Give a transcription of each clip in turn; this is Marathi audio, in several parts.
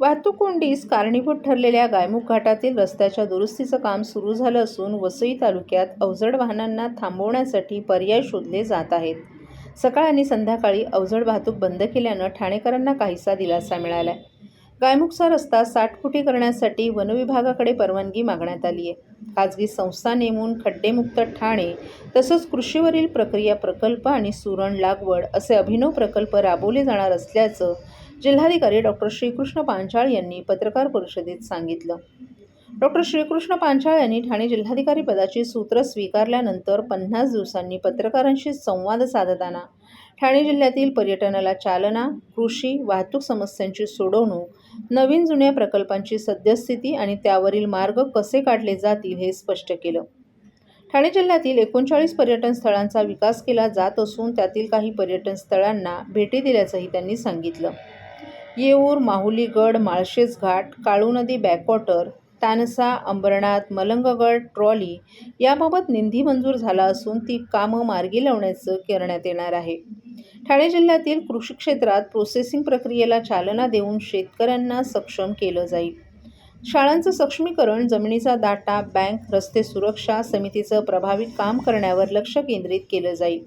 वाहतूक कोंडीस कारणीभूत ठरलेल्या गायमुख घाटातील रस्त्याच्या दुरुस्तीचं काम सुरू झालं असून वसई तालुक्यात अवजड वाहनांना थांबवण्यासाठी पर्याय शोधले जात आहेत. सकाळ आणि संध्याकाळी अवजड वाहतूक बंद केल्यानं ठाणेकरांना काहीसा दिलासा मिळालाय. गायमुखचा रस्ता साठ फुटी करण्यासाठी वनविभागाकडे परवानगी मागण्यात आली आहे. खाजगी संस्था नेमून खड्डेमुक्त ठाणे तसंच कृषीवरील प्रक्रिया प्रकल्प आणि सुरण लागवड असे अभिनव प्रकल्प राबवले जाणार असल्याचं जिल्हाधिकारी डॉक्टर श्रीकृष्ण पांचाळ यांनी पत्रकार परिषदेत सांगितलं. डॉक्टर श्रीकृष्ण पांचाळ यांनी ठाणे जिल्हाधिकारी पदाची सूत्र स्वीकारल्यानंतर पन्नास दिवसांनी पत्रकारांशी संवाद साधताना ठाणे जिल्ह्यातील पर्यटनाला चालना कृषी वाहतूक समस्यांची सोडवणूक नवीन जुन्या प्रकल्पांची सद्यस्थिती आणि त्यावरील मार्ग कसे काढले जातील हे स्पष्ट केलं. ठाणे जिल्ह्यातील एकोणचाळीस पर्यटन स्थळांचा विकास केला जात असून त्यातील काही पर्यटन स्थळांना भेटी दिल्याचंही त्यांनी सांगितलं. येऊर माहुलीगड माळशेज घाट काळू नदी बॅकवॉटर तानसा अंबरनाथ मलंगगड ट्रॉली याबाबत निधी मंजूर झाला असून ती कामं मार्गी लावण्याचं करण्यात येणार आहे. ठाणे जिल्ह्यातील कृषी क्षेत्रात प्रोसेसिंग प्रक्रियेला चालना देऊन शेतकऱ्यांना सक्षम केलं जाईल. शाळांचं सक्षमीकरण जमिनीचा दाटा बँक रस्ते सुरक्षा समितीचं प्रभावी काम करण्यावर लक्ष केंद्रित केलं जाईल.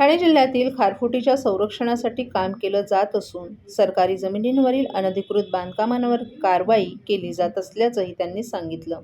ठाणे जिल्ह्यातील खारफुटीच्या संरक्षणासाठी काम केलं जात असून सरकारी जमिनींवरील अनधिकृत बांधकामांवर कारवाई केली जात असल्याचंही त्यांनी सांगितलं.